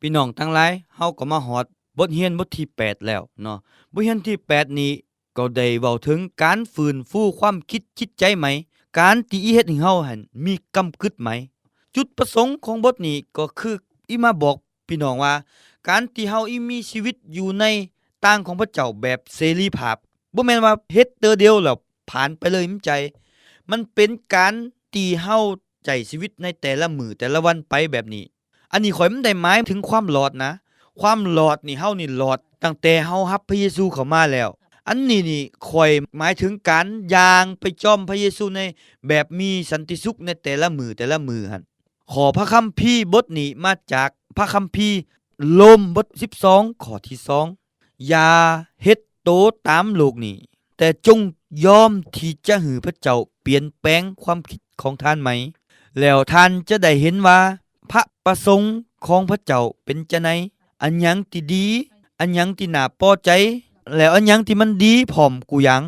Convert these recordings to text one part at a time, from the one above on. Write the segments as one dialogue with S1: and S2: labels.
S1: พี่น้องทั้งหลายเฮาก็มาฮอดบทเรียนบทที่ 8 แล้วเนาะบทเรียนที่ 8 นี้ก็ได้เว้าถึงการฟื้นฟูความคิดจิตใจไหมการที่อีเฮ็ดให้เฮาหั่นมีกำกึดไหมจุดประสงค์ของบทนี้ก็คืออีมาบอกพี่น้องว่า การที่เฮาอีมีชีวิตอยู่ในต่างของพระเจ้าแบบเสรีภาพบ่แม่นว่าเฮ็ดเตอเดียวแล้วผ่านไปเลยมันใจ มันเป็นการที่เฮาใจชีวิตในแต่ละมือแต่ละวันไปแบบนี้ อันนี้ข่อยมันได้หมายถึงความหลอดนะ ความหลอดนี่เฮานี่หลอด ตั้งแต่เฮารับพระเยซูเข้ามาแล้ว อันนี้นี่ข่อยหมายถึงการย่างไปจอมพระเยซูในแบบมีสันติสุขในแต่ละมือแต่ละมือหั่นขอพระคัมภีร์บทนี้มาจากพระคัมภีร์โลมบท 12ข้อที่2อย่าเฮ็ดโตตามโลกนี้ แต่จงยอมที่จะหือพระเจ้าเปลี่ยนแปลงความคิดของท่านไหม แล้วท่านจะได้เห็นว่า พระประสงค์ของพระเจ้าเป็นจะไหนอันยังที่ดี อันยังที่น่าพอใจ แล้วอันยังที่มันดีพร้อมกูยัง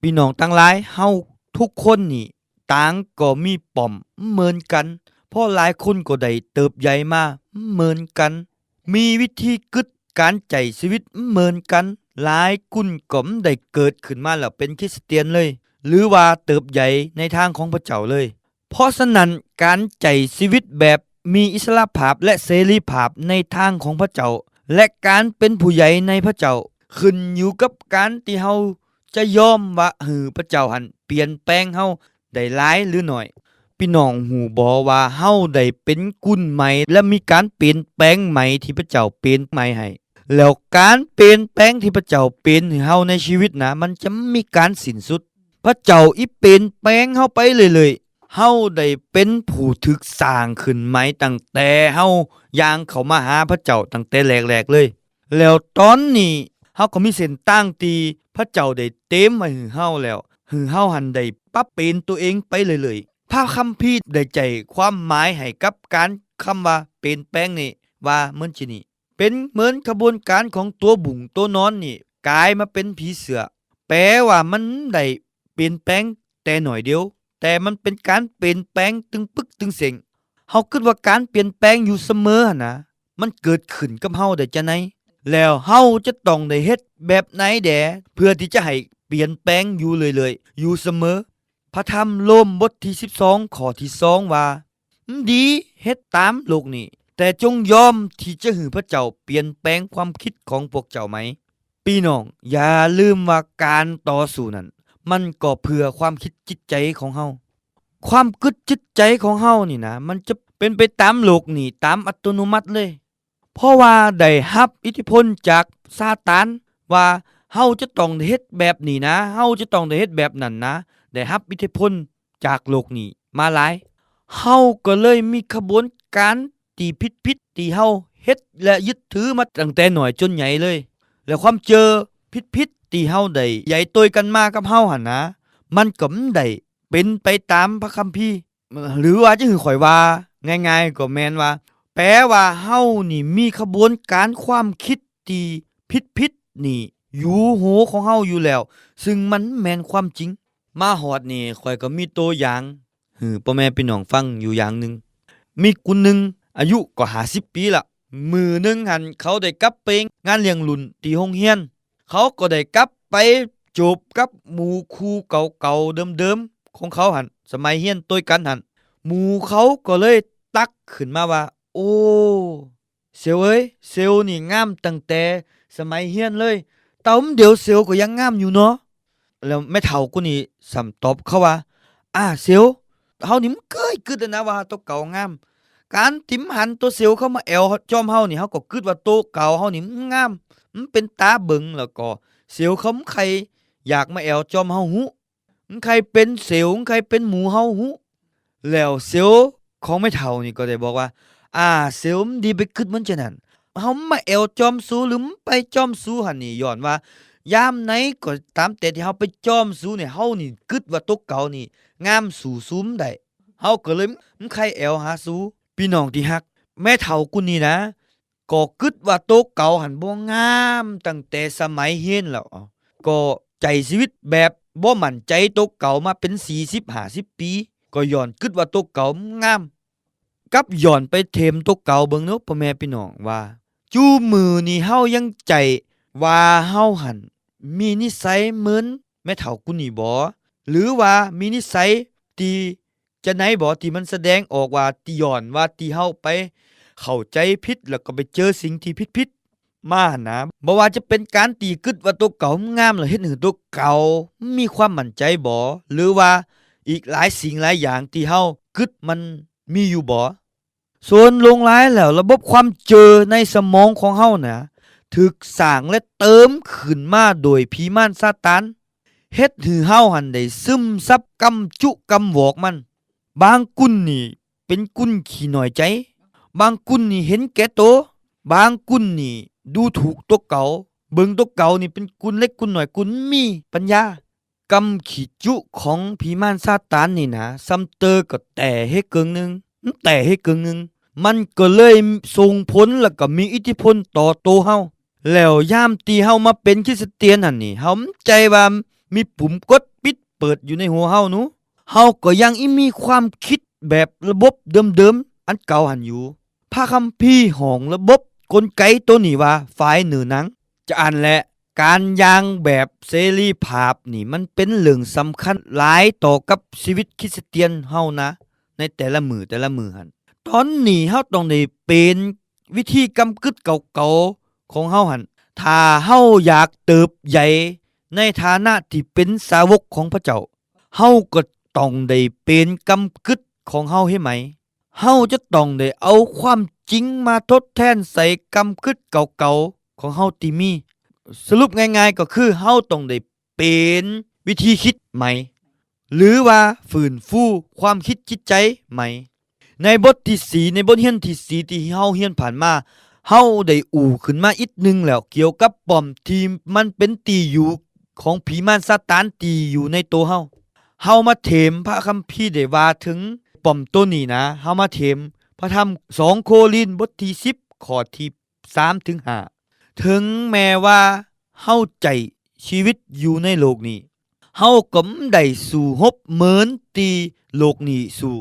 S1: พี่น้องทั้งหลายเฮาทุกคนนี่ต่างก็มีป้อมเหมือนกันเพราะหลายคนก็ได้เติบใหญ่มาเหมือนกัน มีวิธีกึดการใจชีวิตเหมือนกัน หลายกุนก็มได้เกิดขึ้นมาแล้วเป็นคริสเตียนเลย หรือว่าเติบใหญ่ในทางของพระเจ้าเลย เพราะฉะนั้นการใจชีวิตแบบ มีอิสระภาพและเสรีภาพในทางของพระเจ้า และการเป็นผู้ใหญ่ในพระเจ้า ขึ้นอยู่กับการที่เฮาจะยอมว่าหือพระเจ้าหันเปลี่ยนแปลงเฮาได้หลายหรือน้อยพี่น้องหูบอว่าเฮาได้เป็นกุนใหม่ และมีการเปลี่ยนแปลงใหม่ที่พระเจ้าเปลี่ยนใหม่ให้แล้วการเปลี่ยนแปลงที่พระเจ้าเปลี่ยนให้เฮาในชีวิตนะมันจะมีการสิ้นสุด พระเจ้าอีเปลี่ยนแปลงเฮาไปเรื่อยๆ เฮาได้เป็นผู้ถึกสร้างขึ้นไหมตั้งแต่เฮาย่างเข้ามาหาพระเจ้าตั้งแต่แรกๆเลย แล้วตอนนี้เฮาก็มีเส้นตั้งตีพระเจ้าได้เต็มไว้ให้เฮาแล้วให้เฮาหันได้ปรับเปลี่ยนตัวเองไปเรื่อยๆพระคัมภีร์ได้ใจความหมายให้กับการคำว่าเปลี่ยนแปลงนี่ว่าเหมือนจินี่เป็นเหมือนขบวนการของตัวบุ่งตัวนอนนี่กลายมาเป็นผีเสือ แปลว่ามันได้เปลี่ยนแปลงแต่หน่อยเดียว แต่มันเป็นการเปลี่ยนแปลงตึงปึกตึงเสียงเฮาคิดว่าการเปลี่ยนแปลงอยู่เสมอนะ มันเกิดขึ้นกับเฮาได้จังไดแล้วเฮาจะต้องได้เฮ็ดแบบไหนแดเพื่อที่จะให้เปลี่ยนแปลงอยู่เรื่อยๆ อยู่เสมอ พระธรรมโลมบทที่ 12ข้อที่2ว่า ดีเฮ็ดตามโลกนี้ แต่จงยอมที่จะหือพระเจ้าเปลี่ยนแปลงความคิดของพวกเจ้าไหม พี่น้อง อย่าลืมว่าการต่อสู้นั้น มันก็เพื่อความคิดจิตใจของเฮาความกึดจิตใจของเฮานี่นะ มันจะเป็นไปตามโลกนี่ตามอัตโนมัติเลย เพราะว่าได้รับอิทธิพลจากซาตานว่าเฮาจะต้องเฮ็ดแบบนี้นะเฮาจะต้องได้เฮ็ดแบบนั้นนะ ได้รับอิทธิพลจากโลกนี้มาหลายเฮาก็เลยมีขบวนการตีผิดผิดๆที่เฮาเฮ็ดและยึดถือมาตั้งแต่หน่อยจนใหญ่เลย แล้วความเจอ ผิดผิดๆที่เฮาได้ใหญ่โตยกันมากับเฮาหั่นนะ มันก็บ่ได้เป็นไปตามพระคัมภีร์ หรือว่าจะคือข่อยว่า ง่ายๆ ก็แม่นว่า แปลว่าเฮานี่มีขบวนการความคิดที่ผิดๆนี่อยู่โหของเฮาอยู่แล้ว ซึ่งมันแม่นความจริง มาฮอดนี่ข่อยก็มีตัวอย่างหือพ่อแม่พี่น้องฟังอยู่อย่างหนึ่งมีกุนหนึ่งอายุก็50ปีละ มือหนึงหันเขาได้กลับไปงานเลี้ยงรุ่นที่โรงเรียน เขาก็ได้กลับไปจูบกับหมู่ครูเก่าๆเดิมๆของเขาหันสมัยเรียนตัวกันหันหมู่เขาก็เลยตักขึ้นมาว่า โอ้เซลเอ้ยเซลนี่งามตั้งแต่สมัยเรียนเลยต่าเดี๋ยวเซลก็ยังงามอยู่เนาะแล้วแม่เฒ่ากูนี่สำตอบเขาว่าอ่าเซลเฮานี่มันเคยคิดนะว่าตัวเก่างาม การทิมหันตัวเซลเข้ามาแอวจอมเฮานี่เฮาก็คิดว่าโตเก่าเฮานี่งามมันเป็นตาเบิงแล้วก็เซลเขาใครอยากมาแอวจอมเฮาหุมันใครเป็นเซลมันใครเป็นหมูเฮาหุแล้วเซลของไม่เท่านี่ก็ได้บอกว่า อ่าเซลมันดีไปคิดมันจะนั่นเฮามาแอวจอมสูหรือมันไปจอมสูหั่นนี่ย้อนว่ายามไหนก็ตามแต่ที่เฮาไปจอมสูเนี่ยเฮานี่คิดว่าตัวเก่านี่งามสู่ซุ้มได้เฮาก็เลยมันใครแอวหาสู พี่น้องที่ฮัก แม่เฒ่ากูนี่นะก็คิดว่าโตะเก่าหันบ่งามตั้งแต่สมัยเรียนแล้วก็ใจชีวิตแบบบ่มั่นใจโตะเก่ามาเป็น 40 50 ปี ก็ย้อนคิดว่าโตะเก่างาม กับย้อนไปเทมโตเก่าเบิ่งเนาะพ่อแม่พี่น้องว่า จูมือนี่เฮายังใจว่าเฮาหันมีนิสัยเหมือนแม่เฒ่ากูนี่บ่หรือว่ามีนิสัยที่ จะไหนบ่ที่มันแสดงออกว่าติย้อนว่าที่เฮาไปเข้าใจผิดแล้วก็ไปเจอสิ่งที่ผิดๆมาหนนะบ่ว่าจะเป็นการตีกึดว่าตัวเก่างามแล้วเฮ็ดให้ตัวเก่ามีความมั่นใจบ่หรือว่าอีกหลายสิ่งหลายอย่างที่เฮากึดมันมีอยู่บ่ส่วนลงรายแล้วระบบความเจอในสมองของเฮาน่ะถึกสร้างและเติมขึ้นมาโดยผีมารซาตานเฮ็ดให้เฮาหันได้ซึมซับกำจุกำหวอกมัน บางกุนนี่เป็นกุนขี้น้อยใจ บางกุนนี่เห็นแก่โต บางกุนนี่ดูถูกตัวเก่า เบิ่งตัวเก่านี่เป็นกุนเล็กกุนหน่อยกุนมีปัญญากำขีจุของผีมารซาตานนี่นะซ้ำเตอก็แต่ให้เกิงหนึงแต่ให้เกิงหนึงมันก็เลยส่งผลแล้วก็มีอิทธิพลต่อตัวเฮาแล้วยามตีเฮามาเป็นคริสเตียนหั่นนี่เฮาใจว่ามีปุ่มกดปิดเปิดอยู่ในหัวเฮาหนู เฮาก็ยังอิมีความคิดแบบระบบเดิมๆ อันเก่าหันอยู่พระคัมภีร์ของระบบกลไกตัวนี้ว่าฝ่ายเหนือนัง จะอ่านและการยางแบบเสรีภาพนี่มันเป็นเรื่องสำคัญหลายต่อกับชีวิตคริสเตียนเฮานะ ในแต่ละมือแต่ละมือหันตอนนี้เฮาต้องได้เป็นวิธีกำกึดเก่าๆของเฮาหันถ้าเฮาอยากเติบใหญ่ในฐานะที่เป็นสาวกของพระเจ้าเฮาก็ ต้องได้เป็นกำกึดของเฮาให้ไหม เฮาจะต้องได้เอาความจริงมาทดแทนใส่กำกึดเก่าๆของเฮาที่มี สรุปง่ายๆก็คือเฮาต้องได้เป็นวิธีคิดใหม่ หรือว่าฝืนฟูความคิดจิตใจใหม่ ในบทที่สีในบทเรียนที่สีที่เฮาเรียนผ่านมาเฮาได้อู่ขึ้นมาอีกนึงแล้วเกี่ยวกับปอมที่มันเป็นตีอยู่ของผีมารซาตานตีอยู่ในตัวเฮา เฮามาเถมพระคัมภีร์ได้ว่าถึงปอมตัวนี้นะเฮามาเถมพระธรรม2โครินธ์บทที่10ข้อที่3ถึง5ถึงแม้ว่าเฮาใจชีวิตอยู่ในโลกนี้เฮาก็ได้สู่ฮบเหมือนตีโลกนี้สู่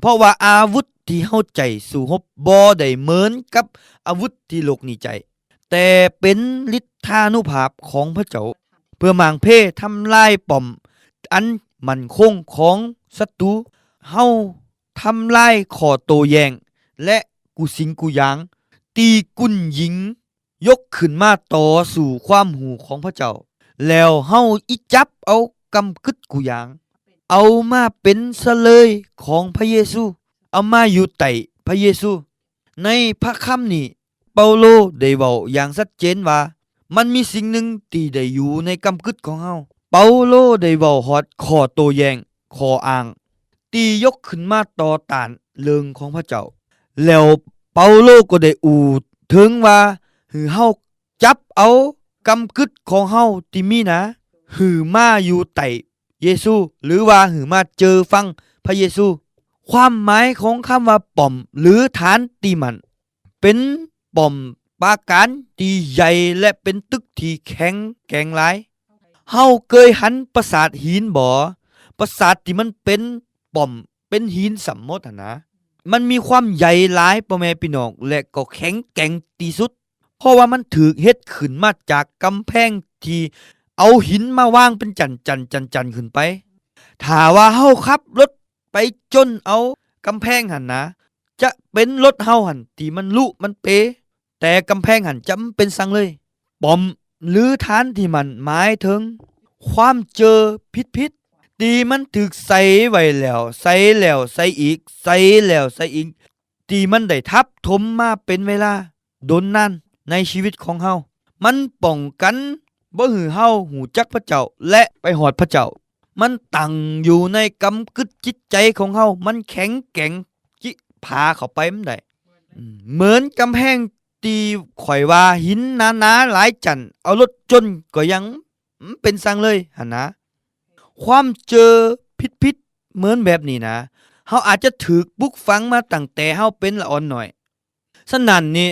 S1: เพราะว่าอาวุธที่เฮาใจสู่ฮบบ่ได้เหมือนกับอาวุธที่โลกนี้ใจ แต่เป็นฤทธานุภาพของพระเจ้า เพื่อมางเพทำลายป้อมอัน มันคงของศัตรูเฮาทำลายขอโตแยง และกุสิงกุยางตีกุนหญิง ยกขึ้นมาต่อสู่ความหูของพระเจ้า แล้วเฮาอิจับเอากำกึดกุยาง เอามาเป็นเสลยของพระเยซู เอามาอยู่ใต้พระเยซู ในพระคัมนี้เปาโลได้เว้าอย่างชัดเจนว่า มันมีสิ่งหนึ่งที่ได้อยู่ในกำกึดของเฮา เปาโลได้เว้าฮอดข้อโตแยงข้ออ้าง ตียกขึ้นมาต่อต้านเรื่องของพระเจ้า แล้วเปาโลก็ได้อูถึงว่าหือเฮาจับเอากำกึดของเฮาที่มีนะ หือมาอยู่ใต้เยซู หรือว่าหือมาเจอฟังพระเยซู ความหมายของคำว่าป้อมหรือฐานตีมัน เป็นป้อมปาการที่ใหญ่และเป็นตึกที่แข็งแกร่งหลาย เฮาเคยหันปราสาทหินบ่ปราสาทที่มันเป็นป้อมเป็นหินสำมดหั่นนะ มันมีความใหญ่หลายพ่อแม่พี่น้องและก็แข็งแกร่งที่สุด เพราะว่ามันถูกเฮ็ดขึ้นมาจากกำแพงที่เอาหินมาวางเป็นจันจันจันจันขึ้นไปถ้าว่าเฮาขับรถไปจนเอากำแพงหันนะ จะเป็นรถเฮาหันที่มันลุมันเป แต่กำแพงหันจำเป็นสังเลยปอม หรือฐานที่มันหมายถึง ความเจอพิษพิษๆตีมันถึกใส่ไว้แล้ว ใส่แล้วใส่อีก ใส่แล้วใส่อีกตีมันได้ทับถมมาเป็นเวลาโดนนานในชีวิตของเฮามันป้องกันบ่หือเฮาหูจักพระเจ้าและไปหอดพระเจ้า มันตั้งอยู่ในกำกึดจิตใจของเฮามันแข็งแกร่งจิพาเข้าไปมันได้เหมือนกำแพง ตีข่อยว่าหินหนาๆหลายจันเอารถจนก็ยังเป็นสังเลยหันนะ ความเจอพิษพิษๆเหมือนแบบนี้นะเฮาอาจจะถูกปลุกฝังมาตั้งแต่เฮาเป็นละอ่อนหน่อยฉะนั้นนี่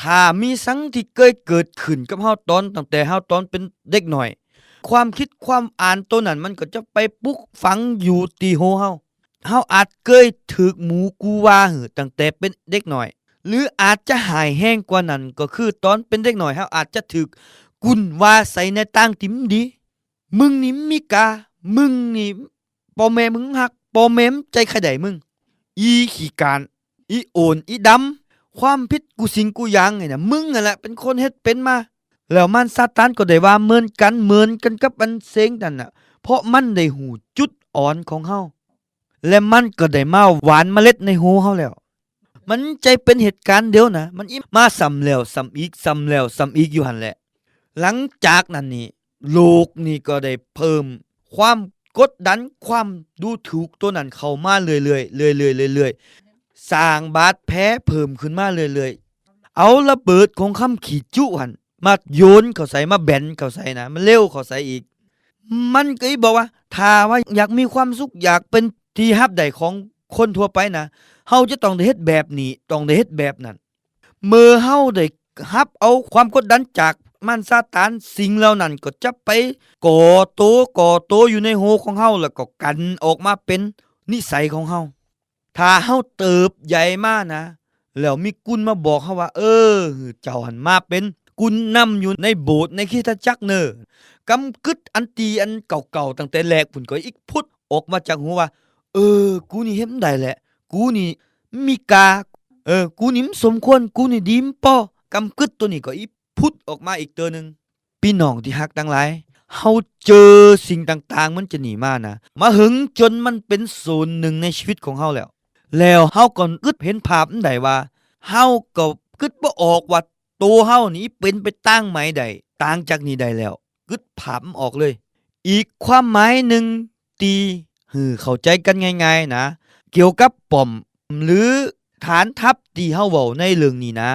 S1: ถ้ามีสังที่เคยเกิดขึ้นกับเฮาตอนตั้งแต่เฮาตอนเป็นเด็กหน่อย ความคิดความอ่านตัวนั้นมันก็จะไปปลุกฝังอยู่ตีโหเฮาเฮาอาจเคยถูกหมูกูว่าหือตั้งแต่เป็นเด็กหน้อย หรืออาจจะหายแห้งกว่านั้นก็คือตอนเป็นเด็กน้อยเฮาอาจจะถูกกุนว่าใส่ในต่างติมดี มึงนี่มีกา มึงนี่ปอแม่มึงหักปอแม่มใจขะไดมึง อีขี้การอีโอนอีดำความผิดกูสิงกูยังไงนะมึงนั่นแหละเป็นคนเฮ็ดเป็นมา แล้วมันซาตานก็ได้ว่าเหมือนกันเหมือนกันกับอันเซงนั่นน่ะ เพราะมันได้หูจุดอ่อนของเฮาและมันก็ได้มาหวานเมล็ดในหูเฮาแล้ว มันใจเป็นเหตุการณ์เดียวนะ มันอีมาซ้ำแล้วซ้ำอีกซ้ำแล้วซ้ำอีกอยู่หันแหละ หลังจากนั้นนี่โลกนี่ก็ได้เพิ่ม ความกดดันความดูถูกตัวนั้นเข้ามาเรื่อยๆเรื่อยๆเรื่อยๆสร้างบาดแผลเพิ่มขึ้นมาเรื่อยๆเอาระเบิดของคำขีดจุหันมาโยนเข้าใส่มาแบนเข้าใส่นะ มันเร็วเข้าใส่อีก มันก็อีบอกว่าถ้าว่าอยากมีความสุขอยากเป็นที่ฮับใดของคนทั่วไปนะ เฮาจะต้องได้เฮ็ดแบบนี้ ต้องได้เฮ็ดแบบนั้น เมื่อเฮาได้ฮับเอาความกดดันจากมันซาตานสิ่งเหล่านั้นก็จะไปก่อโตก่อโตอยู่ในโหของเฮาแล้วก็กันออกมาเป็นนิสัยของเฮาถ้าเฮาเติบใหญ่มานะแล้วมีกุนมาบอกเฮาว่า เออ เจ้าหันมาเป็นกุนนำอยู่ในโบสถ์ในคริสตจักรเนอกำกึดอันตีอันเก่าๆตั้งแต่แรกพุ่นก็อีกพุดออกมาจากหัวว่า เออ กูนี่เฮ็ดได้แหละ กูนี่มีกา เออ กูนี่มันสมควร กูนี่ดีมป้อกำกึดตัวนี้ก็อีพุดออกมาอีกตัวหนึ่งพี่น้องที่ฮักทั้งหลายเฮาเจอสิ่งต่างๆ มันจะหนีมานะ มาหึงจนมันเป็นส่วนหนึ่งในชีวิตของเฮาแล้ว แล้วเฮาก็อึดเห็นภาพนั้นได้ว่าเฮาก็กึดบ่ออกว่าตัวเฮานี้เป็นไปตั้งไหมใดต่างจากนี้ได้แล้วกึดภาพมันออกเลย อีกความหมายหนึ่งตีหือเข้าใจกันง่าย ๆ นะ เกี่ยวกับป้อม หรือฐานทัพที่เฮาเว้าในเรื่องนี้นะ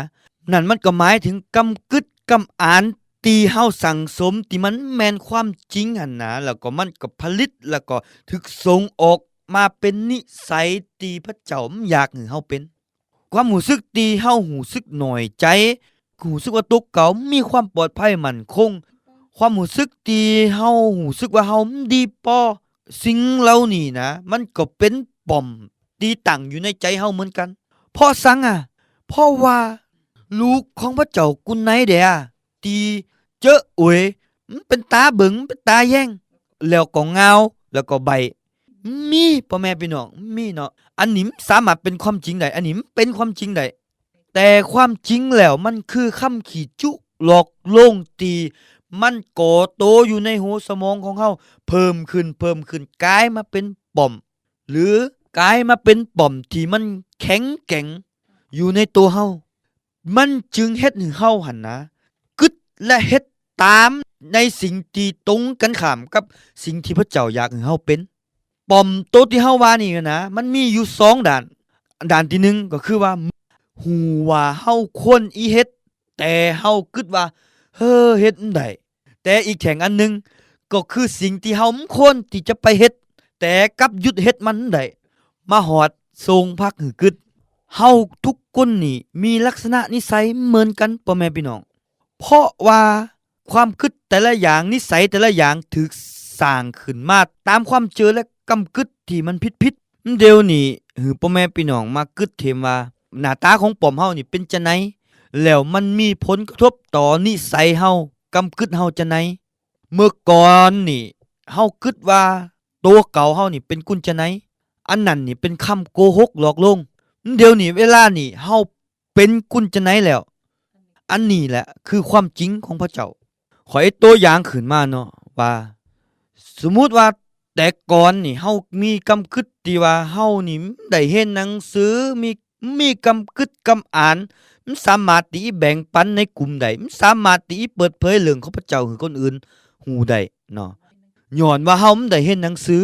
S1: นั่นมันก็หมายถึงกำกึดกำอานตีเฮาสั่งสมที่มันแมนความจริงหั่นนะแล้วก็มันก็ผลิตแล้วก็ถึกส่งออกมาเป็นนิสัยตีพระเจ้ามันอยากให้เฮาเป็น ความหูสึกตีเฮาหูสึกหน่อยใจหูสึกว่าตกเก่ามีความปลอดภัยมั่นคง ความหูสึกตีเฮาหูสึกว่าเฮามดีปอสิ่งเหล่านี้นะ มันก็เป็น ป่อมตีตั้งอยู่ในใจเฮาเหมือนกันพราะสังอะพราะว่า ลูกของพระเจ้ากุนไหนเดียตีเจออวยมันเป็นตาเบิงเป็นตาแย่ง แล้วก็เงาแล้วก็ใบ มีพ่อแม่พี่น้องมีเนาะอันนี้สามารถเป็นความจริงได้อันนี้เป็นความจริงได้แต่ความจริงแล้วมันคือคำขีดจุหลอกลงตี มันก่อโตอยู่ในหัวสมองของเขาเพิ่มขึ้นเพิ่มขึ้นกลายมาเป็นป่อม หรือกลายมาเป็นป่อมที่มันแข็งแกร่งอยู่ในตัวเฮามันจึงเฮ็ดให้เฮาหันนะกึดและเฮ็ดตามในสิ่งที่ตรงกันข้ามกับสิ่งที่พระเจ้าอยากให้เฮาเป็นป่อมโตที่เฮาว่านี่นะมันมีอยู่สองด่านด่านที่หนึ่งก็คือว่าหูว่าเฮาควรอีเฮ็ดแต่เฮากึดว่าเฮ้อเฮ็ดได้แต่อีกแข่งอันหนึงก็คือสิ่งที่เฮาบ่ควรที่จะไปเฮ็ด แต่กับยุดเฮ็ดมันได้มาหอดทรงพักหือกึดเฮาทุกคนนี่มีลักษณะนิสัยเหมือนกันพ่อแม่พี่น้อง เพราะว่าความคิดแต่ละอย่างนิสัยแต่ละอย่างถูกสร้างขึ้นมาตามความเจอและกำกึดที่มันผิดผิดเดี๋ยวนี้หือพ่อแม่พี่น้องมากึดเทมว่าหน้าตาของปอมเฮานี่เป็นจังไดแล้วมันมีผลกระทบต่อนิสัยเฮากำกึดเฮาจังไดเมื่อก่อนนี่เฮาคิดว่า ตัวเก่าเฮานี่เป็นกุญจังไดอันนั้นนี่เป็นคำโกหกหลอกลวงเดี๋ยวนี้เวลานี่เฮาเป็นกุญจะไหนแล้ว อันนี้แหละคือความจริงของพระเจ้า ขอให้ตัวอย่างขึ้นมาเนาะว่า สมมุติว่าแต่ก่อนนี่เฮามีกำกึดที่ว่าเฮานี่ได้เห็นหนังสือมีมีกำกึดกำอ่านมันสามารถที่แบ่งปันในกลุ่มใดมันสามารถที่เปิดเผยเรื่องของพระเจ้าให้คนอื่นฮู้ได้เนาะ ย้อนว่าเฮามันได้เห็นหนังสือ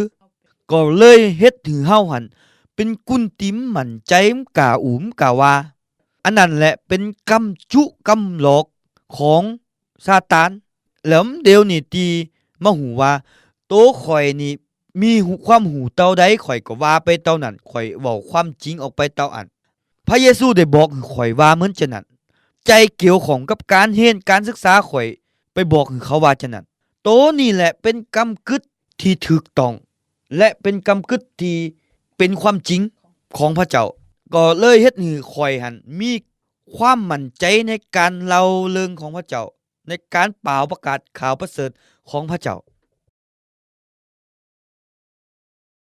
S1: ก็เลยเฮ็ดให้เฮาหัน เป็นกุนติมหมั่นใจมกาอุมกาว่า อันนั้นแหละเป็นกำจุกำหลอกของซาตานแล้วเดี๋ยวนี่ตีมาหูว่า โตข่อยนี่มีความหูเตาใดข่อยก็ว่าไปเตานั้นข่อยเว้าความจริงออกไปเตาอัน พระเยซูได้บอกข่อยว่าเหมือนจะนั้นใจเกี่ยวของกับการเรียนการศึกษาข่อยไปบอกเขาว่าจะนั้น โตนี่แหละเป็นกำกึดที่ถูกต้อง และเป็นกำกึดที่เป็นความจริงของพระเจ้า ก็เลยเฮ็ดให้คอยหันมีความมั่นใจในการเล่าเรื่องของพระเจ้า ในการเป่าประกาศข่าวประเสริฐของพระเจ้า